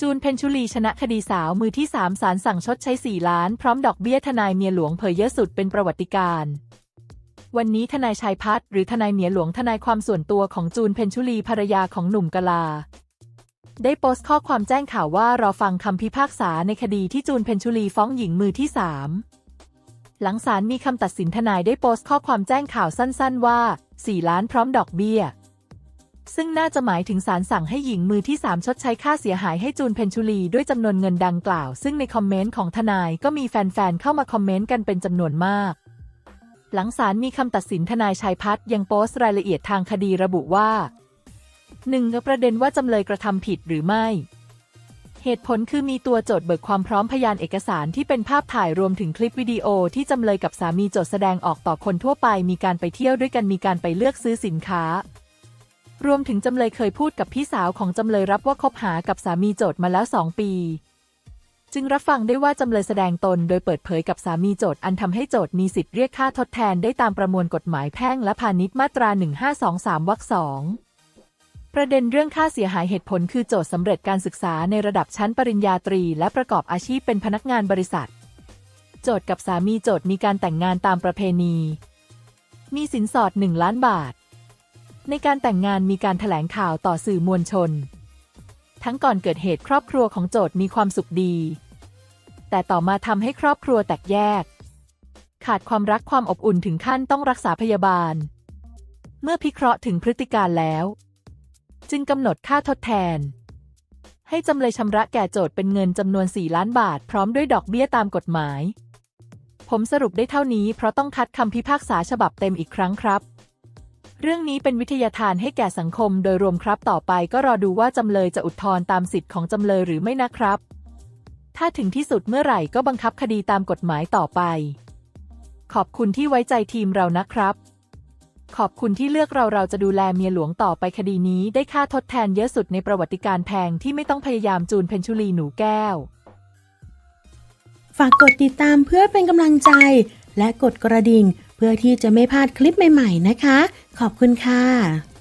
จูนเพนชุลีชนะคดีสาวมือที่สามศาลสั่งชดใช้ 4 ล้าน พร้อมดอกเบี้ยทนายเมียหลวงเผยเยอะสุดเป็นประวัติการวันนี้ทนายชัยพัฒน์หรือทนายเมียหลวงทนายความส่วนตัวของจูนเพนชุลีภรรยาของหนุ่มกลา ได้โพสต์ข้อความแจ้งข่าวว่ารอฟังคำพิพากษาในคดีที่จูนเพนชุลีฟ้องหญิงมือที่สามหลังศาลมีคำตัดสินทนายได้โพสต์ข้อความแจ้งข่าวสั้น ๆ ว่า 4 ล้านพร้อมดอกเบี้ย ซึ่งน่าจะหมายถึงศาลสั่งให้หญิงมือที่ 3 ชดใช้ค่าเสียหายให้จูนเพนชุลีด้วยจำนวนเงินดังกล่าว ซึ่งในคอมเมนต์ของทนายก็มีแฟนๆ เข้ามาคอมเมนต์กันเป็นจำนวนมาก หลังศาลมีคำตัดสินทนายชัยพัฒน์ยังโพสต์รายละเอียดทางคดีระบุว่าหนึ่งประเด็นว่าจำเลยกระทำผิดหรือไม่ เหตุผลคือมีตัวโจทย์เบิกความพร้อมพยานเอกสารที่เป็นภาพถ่ายรวมถึงคลิปวิดีโอที่จำเลยกับสามีโจทย์แสดงออกต่อคนทั่วไปมีการไปเที่ยวด้วยกันมีการไปเลือกซื้อสินค้า รวมถึงจำเลยเคยพูดกับพี่สาวของจำเลยรับว่าคบหากับสามีโจทย์มาแล้วสองปี จึงรับฟังได้ว่าจำเลยแสดงตนโดยเปิดเผยกับสามีโจทย์อันทำให้โจทย์มีสิทธิ์เรียกค่าทดแทนได้ตามประมวลกฎหมายแพ่งและพาณิชย์มาตรา 1523วรรคสองประเด็นเรื่องค่าเสียหายเหตุผลคือโจทย์สำเร็จการศึกษาในระดับชั้นปริญญาตรี และประกอบอาชีพเป็นพนักงานบริษัท โจทย์กับสามีโจทย์มีการแต่งงานตามประเพณี มีสินสอด 1 ล้านบาท ในการแต่งงานมีการถแถลงข่าวต่อสื่อมวลชน ทั้งก่อนเกิดเหตุครอบครัวของโจทย์มีความสุขดี แต่ต่อมาทำให้ครอบครัวแตกแยก ขาดความรักความอบอุ่นถึงขั้นต้องรักษาพยาบาล เมื่อพิเคราะห์ถึงพฤติการแล้ว จึงกำหนดค่าทดแทน ให้จำเลยชำระแก่โจทย์เป็นเงินจำนวน 4 ล้านบาท พร้อมด้วยดอกเบี้ยตามกฎหมาย ผมสรุปได้เท่านี้เพราะต้องคัดคำพิพากษาฉบับเต็มอีกครั้งครับ เรื่องนี้เป็นวิทยาทานให้แก่สังคมโดยรวมครับต่อไปก็รอดูว่าจำเลยจะอุทธรณ์ตามสิทธิ์ของจำเลยหรือไม่นะครับ ถ้าถึงที่สุดเมื่อไหร่ก็บังคับคดีตามกฎหมายต่อไป ขอบคุณที่ไว้ใจทีมเรานะครับ ขอบคุณที่เลือกเราเราจะดูแลเมียหลวงต่อไปคดีนี้ได้ค่าทดแทนเยอะสุดในประวัติการแพงที่ไม่ต้องพยายามจูนเพนชุลีหนูแก้ว ฝากกดติดตามเพื่อเป็นกำลังใจ และกดกระดิ่ง เพื่อที่จะไม่พลาดคลิปใหม่ ๆ นะคะ ขอบคุณค่ะ